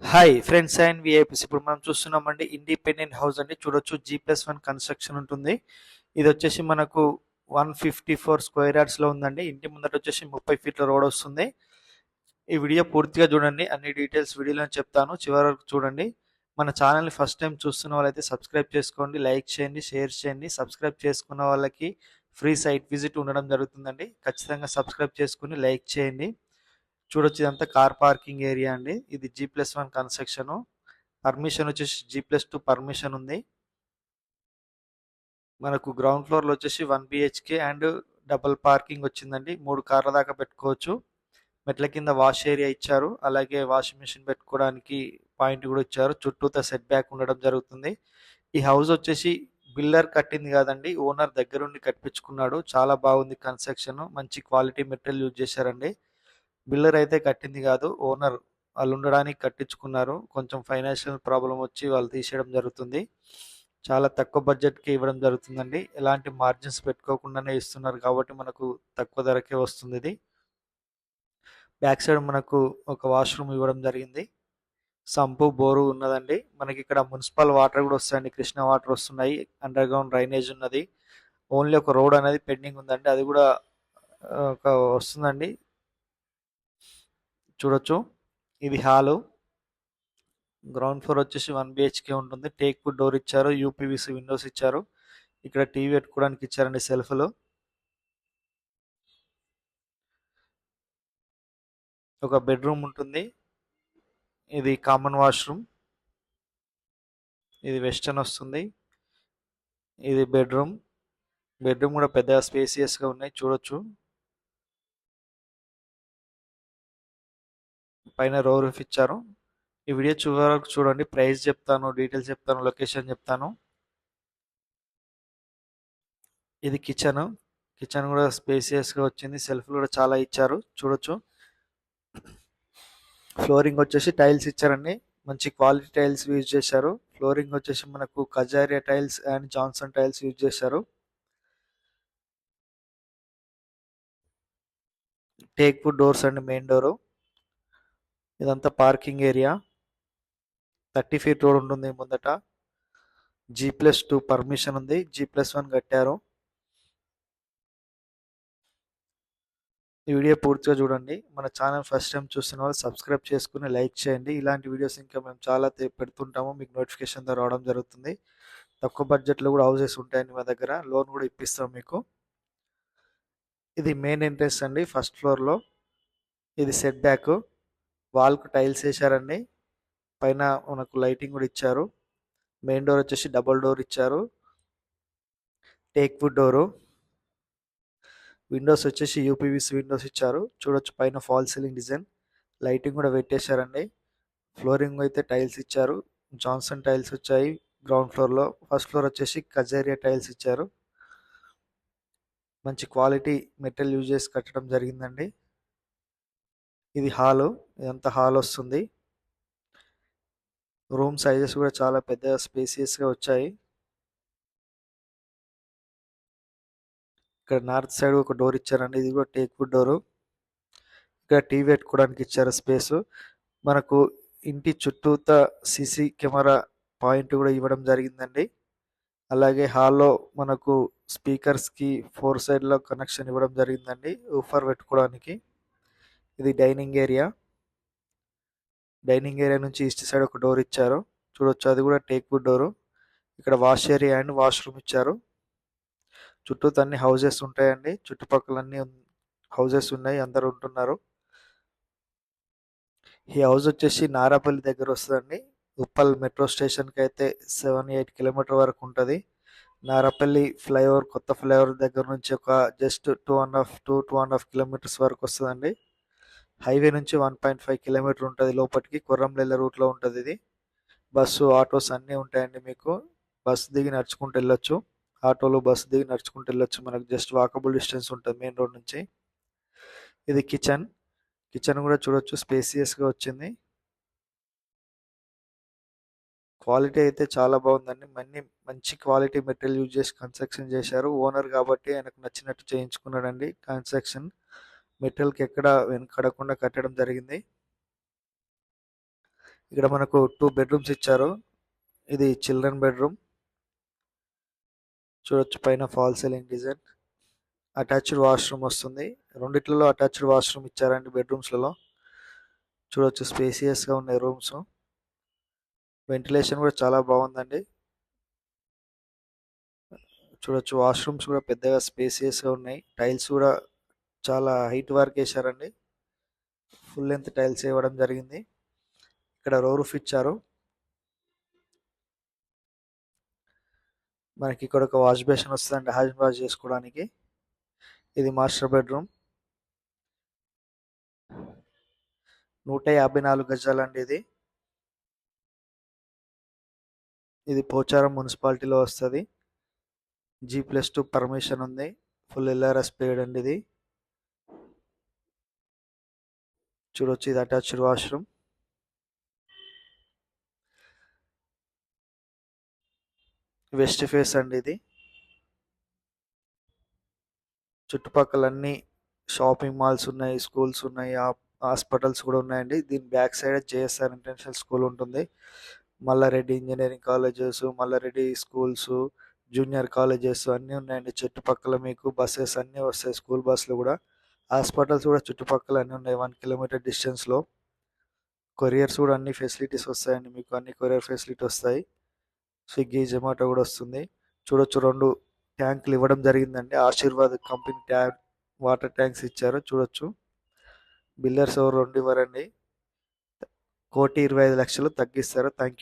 Hi friends and VIPs ఇప్పుడు మనం చూస్తున్నామండి ఇండిపెండెంట్ హౌస్ అండి. చూడొచ్చు జీ ప్లస్ వన్ కన్స్ట్రక్షన్ ఉంటుంది. ఇది వచ్చేసి మనకు వన్ ఫిఫ్టీ ఫోర్ స్క్వేర్ యార్డ్స్లో ఉందండి. ఇంటి ముందట వచ్చేసి ముప్పై ఫీట్ల రోడ్ వస్తుంది. ఈ వీడియో పూర్తిగా చూడండి. అన్ని డీటెయిల్స్ వీడియోలో చెప్తాను. చివరి వరకు చూడండి. మన ఛానల్ని ఫస్ట్ టైం చూస్తున్న వాళ్ళైతే సబ్స్క్రైబ్ చేసుకోండి లైక్ చేయండి షేర్ చేయండి. సబ్స్క్రైబ్ చేసుకున్న వాళ్ళకి ఫ్రీ సైట్ విజిట్ ఉండడం జరుగుతుందండి. ఖచ్చితంగా సబ్స్క్రైబ్ చేసుకుని లైక్ చేయండి. చూడొచ్చు ఇదంతా కార్ పార్కింగ్ ఏరియా అండి. ఇది G plus one construction permission వచ్చేసి జీ ప్లస్ టూ పర్మిషన్ ఉంది. మనకు గ్రౌండ్ ఫ్లోర్లో వచ్చేసి one BHK and double parking వచ్చిందండి. మూడు కార్ల దాకా పెట్టుకోవచ్చు. మెట్ల కింద వాష్ ఏరియా ఇచ్చారు. అలాగే వాషింగ్ మిషన్ పెట్టుకోవడానికి పాయింట్ కూడా ఇచ్చారు. చుట్టూతో సెట్ బ్యాక్ ఉండడం జరుగుతుంది. ఈ హౌస్ వచ్చేసి బిల్లర్ కట్టింది కాదండి. ఓనర్ దగ్గరుండి కట్టించుకున్నాడు. చాలా బాగుంది కన్స్ట్రక్షన్ మంచి క్వాలిటీ మెటీరియల్ యూజ్ చేశారండి. బిల్డర్ అయితే కట్టింది కాదు. ఓనర్ వాళ్ళు ఉండడానికి కట్టించుకున్నారు. కొంచెం ఫైనాన్షియల్ ప్రాబ్లం వచ్చి వాళ్ళు తీసేయడం జరుగుతుంది. చాలా తక్కువ బడ్జెట్కి ఇవ్వడం జరుగుతుందండి. ఎలాంటి మార్జిన్స్ పెట్టుకోకుండానే ఇస్తున్నారు కాబట్టి మనకు తక్కువ ధరకే వస్తుంది ఇది. బ్యాక్ సైడ్ మనకు ఒక వాష్రూమ్ ఇవ్వడం జరిగింది. సంపు బోరు ఉన్నదండి. మనకి ఇక్కడ మున్సిపల్ వాటర్ కూడా వస్తాయండి. కృష్ణ వాటర్ వస్తున్నాయి. అండర్ గ్రౌండ్ డ్రైనేజ్ ఉన్నది. ఓన్లీ ఒక రోడ్ అనేది పెండింగ్ ఉందండి. అది కూడా ఒక వస్తుందండి. చూడొచ్చు. ఇది హాలు. గ్రౌండ్ ఫ్లోర్ వచ్చేసి వన్ బిహెచ్కే ఉంటుంది. టేక్ వుడ్ డోర్ ఇచ్చారు. యూపీవీసీ విండోస్ ఇచ్చారు. ఇక్కడ టీవీ పెట్టుకోవడానికి ఇచ్చారండి సెల్ఫ్లో. ఒక బెడ్రూమ్ ఉంటుంది. ఇది కామన్ వాష్రూమ్. ఇది వెస్టర్న్ వస్తుంది. ఇది బెడ్రూమ్. బెడ్రూమ్ కూడా పెద్ద స్పేసియస్గా ఉన్నాయి. చూడొచ్చు. పైన రో రూఫ్ ఇచ్చారు. ఈ వీడియో చివరి వరకు చూడండి. ప్రైస్ చెప్తాను డీటెయిల్స్ చెప్తాను లొకేషన్ చెప్తాను. ఇది కిచెన్ కిచెన్ కూడా స్పేసియస్గా వచ్చింది. సెల్ఫ్ కూడా చాలా ఇచ్చారు. చూడొచ్చు. ఫ్లోరింగ్ వచ్చేసి టైల్స్ ఇచ్చారండి. మంచి క్వాలిటీ టైల్స్ యూజ్ చేశారు. ఫ్లోరింగ్ వచ్చేసి మనకు Kajaria tiles and Johnson tiles use చేశారు. టేక్ వుడ్ డోర్స్ అండి మెయిన్ డోరు ఇదంతా parking area. Thirty feet road ఉంటుంది ముందట. జీ ప్లస్ టూ పర్మిషన్ ఉంది. జీ ప్లస్ వన్ కట్టారు. ఈ వీడియో పూర్తిగా చూడండి. మన ఛానల్ ఫస్ట్ టైం చూస్తున్న వాళ్ళు సబ్స్క్రైబ్ చేసుకుని లైక్ చేయండి. ఇలాంటి వీడియోస్ ఇంకా మేము చాలా పెడుతుంటాము. మీకు నోటిఫికేషన్ ద్వారా రావడం జరుగుతుంది. తక్కువ బడ్జెట్లో కూడా హౌసెస్ ఉంటాయండి మా దగ్గర. లోన్ కూడా ఇప్పిస్తాం మీకు. ఇది మెయిన్ ఎంట్రెన్స్ అండి. ఫస్ట్ ఫ్లోర్లో. ఇది సెట్ బ్యాక్. వాల్కు టైల్స్ వేశారండి. పైన మనకు లైటింగ్ కూడా ఇచ్చారు. మెయిన్ డోర్ వచ్చేసి డబల్ డోర్ ఇచ్చారు. Teak wood door. విండోస్ వచ్చేసి యూపీవీసీ విండోస్ ఇచ్చారు. చూడొచ్చు పైన ఫాల్ సీలింగ్ డిజైన్. లైటింగ్ కూడా పెట్టేశారండి. ఫ్లోరింగ్ అయితే టైల్స్ ఇచ్చారు. జాన్సన్ టైల్స్ వచ్చాయి గ్రౌండ్ ఫ్లోర్లో. ఫస్ట్ ఫ్లోర్ వచ్చేసి కజేరియా టైల్స్ ఇచ్చారు. మంచి క్వాలిటీ మెటీరియల్ యూజ్ చేసి కట్టడం జరిగిందండి. ఇది హాలు. ఇదంతా హాల్ వస్తుంది. రూమ్ సైజెస్ కూడా చాలా పెద్ద స్పేసియస్గా వచ్చాయి. ఇక్కడ నార్త్ సైడ్ ఒక డోర్ ఇచ్చారండి. ఇది కూడా టేక్ వుడ్ డోరు. ఇక్కడ టీవీ పెట్టుకోవడానికి ఇచ్చారు స్పేస్. మనకు ఇంటి చుట్టూత సీసీ కెమెరా పాయింట్ కూడా ఇవ్వడం జరిగిందండి. అలాగే హాల్లో మనకు స్పీకర్స్కి ఫోర్ సైడ్లో కనెక్షన్ ఇవ్వడం జరిగిందండి. ఊఫర్ పెట్టుకోవడానికి. ఇది డైనింగ్ ఏరియా. డైనింగ్ ఏరియా నుంచి ఈస్ట్ సైడ్ ఒక డోర్ ఇచ్చారు. చూడొచ్చు అది కూడా టేక్ వుడ్ డోరు. ఇక్కడ వాష్ ఏరియా అండ్ వాష్రూమ్ ఇచ్చారు. చుట్టూ అన్ని హౌజెస్ ఉంటాయండి. చుట్టుపక్కల అన్ని హౌజెస్ ఉన్నాయి. అందరు ఉంటున్నారు. ఈ హౌస్ వచ్చేసి నారాపల్లి దగ్గర వస్తుందండి. ఉప్పల్ మెట్రో స్టేషన్కి అయితే సెవెన్ ఎయిట్ కిలోమీటర్ వరకు ఉంటుంది. నారాపల్లి ఫ్లైఓవర్ కొత్త ఫ్లైఓవర్ దగ్గర నుంచి ఒక just two and half two two and half kilometres వరకు వస్తుందండి. హైవే నుంచి వన్ పాయింట్ ఫైవ్ కిలోమీటర్ ఉంటుంది లోపలికి కొర్రంలెల్ల రూట్లో ఉంటుంది ఇది. బస్సు ఆటోస్ అన్నీ ఉంటాయండి మీకు. బస్సు దిగి నడుచుకుంటూ వెళ్ళొచ్చు. ఆటోలు బస్సు దిగి నడుచుకుంటూ వెళ్ళొచ్చు. మనకు జస్ట్ వాకబుల్ డిస్టెన్స్ ఉంటుంది మెయిన్ రోడ్ నుంచి. ఇది కిచెన్. కిచెన్ కూడా చూడొచ్చు. స్పేసియస్గా వచ్చింది. క్వాలిటీ అయితే చాలా బాగుందండి. మన్ని మంచి క్వాలిటీ మెటీరియల్ యూజ్ చేసి కన్స్ట్రక్షన్ చేశారు. ఓనర్ కాబట్టి ఆయనకు నచ్చినట్టు చేయించుకున్నాడండి కన్స్ట్రక్షన్. మెటీరియల్కి ఎక్కడ వెనకడకుండా కట్టడం జరిగింది. ఇక్కడ మనకు టూ బెడ్రూమ్స్ ఇచ్చారు. ఇది చిల్డ్రన్ బెడ్రూమ్. చూడొచ్చు పైన fall ceiling design. Attached washroom వస్తుంది. రెండిట్లలో అటాచ్డ్ వాష్రూమ్ ఇచ్చారండి బెడ్రూమ్స్లలో. చూడొచ్చు స్పేసియస్గా ఉన్నాయి రూమ్స్. వెంటిలేషన్ కూడా చాలా బాగుందండి. చూడొచ్చు వాష్రూమ్స్ కూడా పెద్దగా స్పేసియస్గా ఉన్నాయి. టైల్స్ కూడా చాలా హైట్ వర్క్ వేశారండి ఫుల్ లెంత్ టైల్స్ ఇవ్వడం జరిగింది. ఇక్కడ రో రూఫ్ ఇచ్చారు మనకి ఇక్కడ ఒక వాష్ బేసిన్ వస్తుందండి హ్యాండ్ వాష్ చేసుకోవడానికి. ఇది మాస్టర్ బెడ్రూమ్. నూట యాభై నాలుగు గజాలండి ఇది. ఇది పోచారం మున్సిపాలిటీలో వస్తుంది. జీ ప్లస్ టూ పర్మిషన్ ఉంది. ఫుల్ ఎల్ఆర్ఎస్ పేడ్ అండి ఇది. చూడొచ్చు ఇది అటాచ్డ్ వాష్రూమ్. వెస్ట్ ఫేస్ అండి ఇది. చుట్టుపక్కల అన్ని షాపింగ్ మాల్స్ ఉన్నాయి స్కూల్స్ ఉన్నాయి హాస్పిటల్స్ కూడా ఉన్నాయండి. దీని back side JSR international school ఉంటుంది. Mallareddy engineering colleges Mallareddy schools junior colleges అన్నీ ఉన్నాయండి. చుట్టుపక్కల మీకు బస్సెస్ అన్నీ వస్తాయి స్కూల్ బస్సులు కూడా. హాస్పిటల్స్ కూడా చుట్టుపక్కల అన్నీ ఉన్నాయి. వన్ కిలోమీటర్ డిస్టెన్స్లో కొరియర్స్ కూడా అన్ని ఫెసిలిటీస్ వస్తాయండి మీకు. అన్ని కొరియర్ ఫెసిలిటీ వస్తాయి. స్విగ్గీ జొమాటో కూడా వస్తుంది. చూడొచ్చు రెండు ట్యాంకులు ఇవ్వడం జరిగిందండి. Ashirvad company tank water tanks ఇచ్చారు. చూడొచ్చు. బిల్లర్స్ ఎవరు రెండు ఇవ్వరండి. కోటి ఇరవై ఐదు లక్షలు తగ్గిస్తారు. Thank you